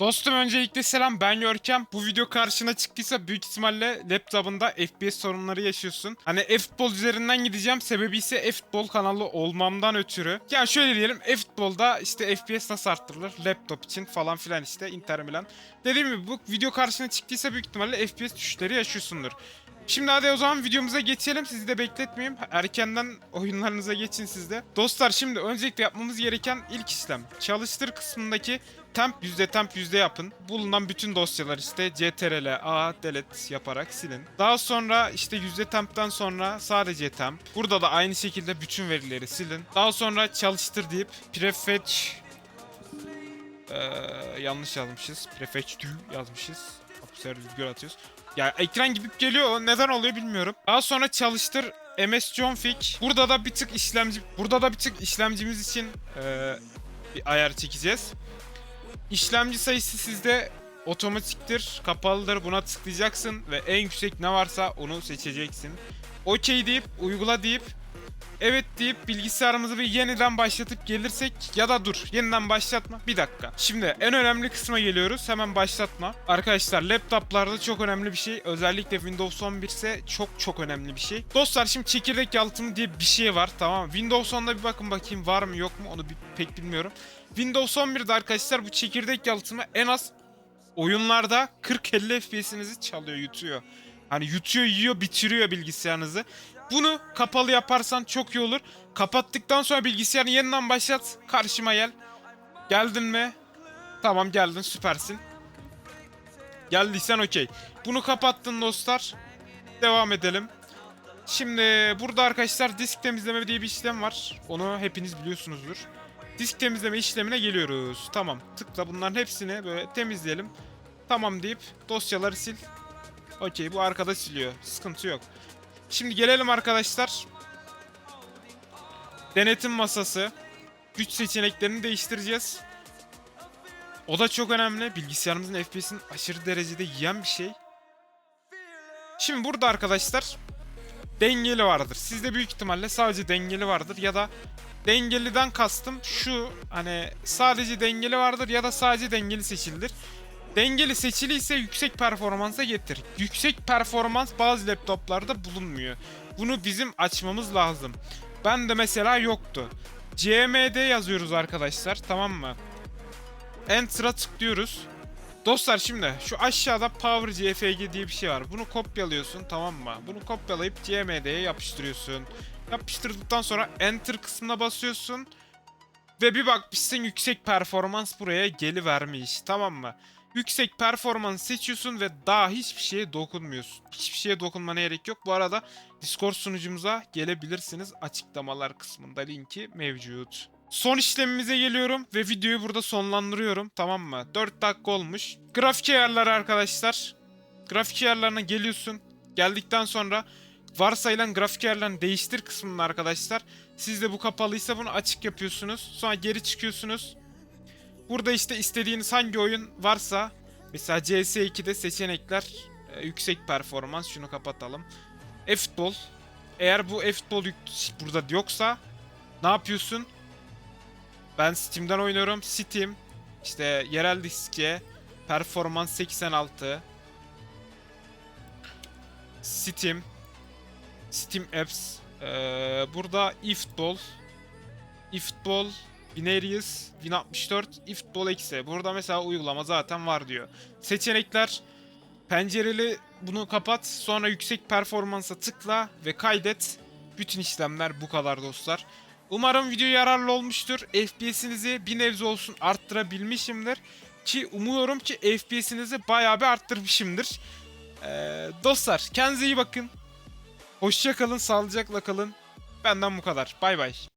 Dostum öncelikle selam ben Görkem. Bu video karşına çıktıysa büyük ihtimalle laptopunda FPS sorunları yaşıyorsun. Hani e-futbol üzerinden gideceğim. Sebebi ise e-futbol kanalı olmamdan ötürü. Yani şöyle diyelim e-futbolda işte FPS nasıl arttırılır laptop için falan filan işte Inter Milan. Dediğim gibi bu video karşına çıktıysa büyük ihtimalle FPS düşüşleri yaşıyorsundur. Şimdi hadi o zaman videomuza geçelim. Sizi de bekletmeyeyim. Erkenden oyunlarınıza geçin siz de. Dostlar şimdi öncelikle yapmamız gereken ilk işlem. Çalıştır kısmındaki temp yüzde temp yüzde yapın. Bulunan bütün dosyalar işte ctrl a delete yaparak silin. Daha sonra işte yüzde temp'ten sonra sadece temp. Burada da aynı şekilde bütün verileri silin. Daha sonra çalıştır deyip prefetch ee, yanlış yazmışız. Prefetch do yazmışız. Upser rüzgar atıyoruz. Ya ekran gidip geliyor. Neden oluyor bilmiyorum. Daha sonra çalıştır MS Config. Burada da bir tık işlemci burada da bir tık işlemcimiz için ee, bir ayar çekeceğiz. İşlemci sayısı sizde otomatiktir, kapalıdır. Buna tıklayacaksın ve en yüksek ne varsa onu seçeceksin. OK deyip uygula deyip Evet deyip bilgisayarımızı bir yeniden başlatıp gelirsek ya da dur yeniden başlatma bir dakika. Şimdi en önemli kısma geliyoruz hemen başlatma. Arkadaşlar laptoplarda çok önemli bir şey özellikle Windows 11 ise çok çok önemli bir şey. Dostlar şimdi çekirdek yalıtımı diye bir şey var tamam? Windows 10'da bir bakın bakayım var mı yok mu onu bir, pek bilmiyorum. Windows 11'de arkadaşlar bu çekirdek yalıtımı en az oyunlarda 40-50 FPS'inizi çalıyor yutuyor. Hani yutuyor yiyor bitiriyor bilgisayarınızı. Bunu kapalı yaparsan çok iyi olur. Kapattıktan sonra bilgisayarını yeniden başlat. Karşıma gel. Geldin mi? Tamam geldin süpersin. Geldiysen okey. Bunu kapattın dostlar. Devam edelim. Şimdi burada arkadaşlar disk temizleme diye bir işlem var. Onu hepiniz biliyorsunuzdur. Disk temizleme işlemine geliyoruz. Tamam. Tıkla bunların hepsini böyle temizleyelim. Tamam deyip dosyaları sil. Okey bu arkada siliyor. Sıkıntı yok. Şimdi gelelim arkadaşlar. Denetim masası. Güç seçeneklerini değiştireceğiz. O da çok önemli. Bilgisayarımızın FPS'ini aşırı derecede yiyen bir şey. Şimdi burada arkadaşlar dengeli vardır. Sizde büyük ihtimalle sadece dengeli vardır ya da dengeliden kastım şu hani sadece dengeli vardır ya da sadece dengeli seçilidir. Dengeli seçili ise yüksek performansa getir. Yüksek performans bazı laptoplarda bulunmuyor. Bunu bizim açmamız lazım. Ben de mesela yoktu. CMD yazıyoruz arkadaşlar tamam mı? Enter'a tıklıyoruz. Dostlar şimdi şu aşağıda Power CFG diye bir şey var. Bunu kopyalıyorsun tamam mı? Bunu kopyalayıp CMD'ye yapıştırıyorsun. Yapıştırdıktan sonra Enter kısmına basıyorsun. Ve bir bakmışsın yüksek performans buraya gelivermiş tamam mı? Yüksek performans seçiyorsun ve daha hiçbir şeye dokunmuyorsun. Hiçbir şeye dokunmana gerek yok. Bu arada Discord sunucumuza gelebilirsiniz. Açıklamalar kısmında linki mevcut. Son işlemimize geliyorum ve videoyu burada sonlandırıyorum. Tamam mı? 4 dakika olmuş. Grafik ayarları arkadaşlar. Grafik ayarlarına geliyorsun. Geldikten sonra varsayılan grafik ayarlarını değiştir kısmında arkadaşlar. Sizde bu kapalıysa bunu açık yapıyorsunuz. Sonra geri çıkıyorsunuz. Burada işte istediğiniz hangi oyun varsa mesela CS2'de seçenekler e, yüksek performans şunu kapatalım. E-futbol. Eğer bu e-futbol burada yoksa ne yapıyorsun? Ben Steam'den oynuyorum. Steam işte yerel diskçe performans 86 Steam Steam Apps ee, burada eFootball eFootball Binarius 1064 eFootball eksi. Burada mesela uygulama zaten var diyor. Seçenekler pencereli bunu kapat sonra yüksek performansa tıkla ve kaydet. Bütün işlemler bu kadar dostlar. Umarım video yararlı olmuştur. FPS'inizi bir nebze olsun arttırabilmişimdir. Ki umuyorum ki FPS'inizi bayağı bir arttırmışımdır. Ee, dostlar kendinize iyi bakın. Hoşça kalın, sağlıcakla kalın. Benden bu kadar. Bay bay.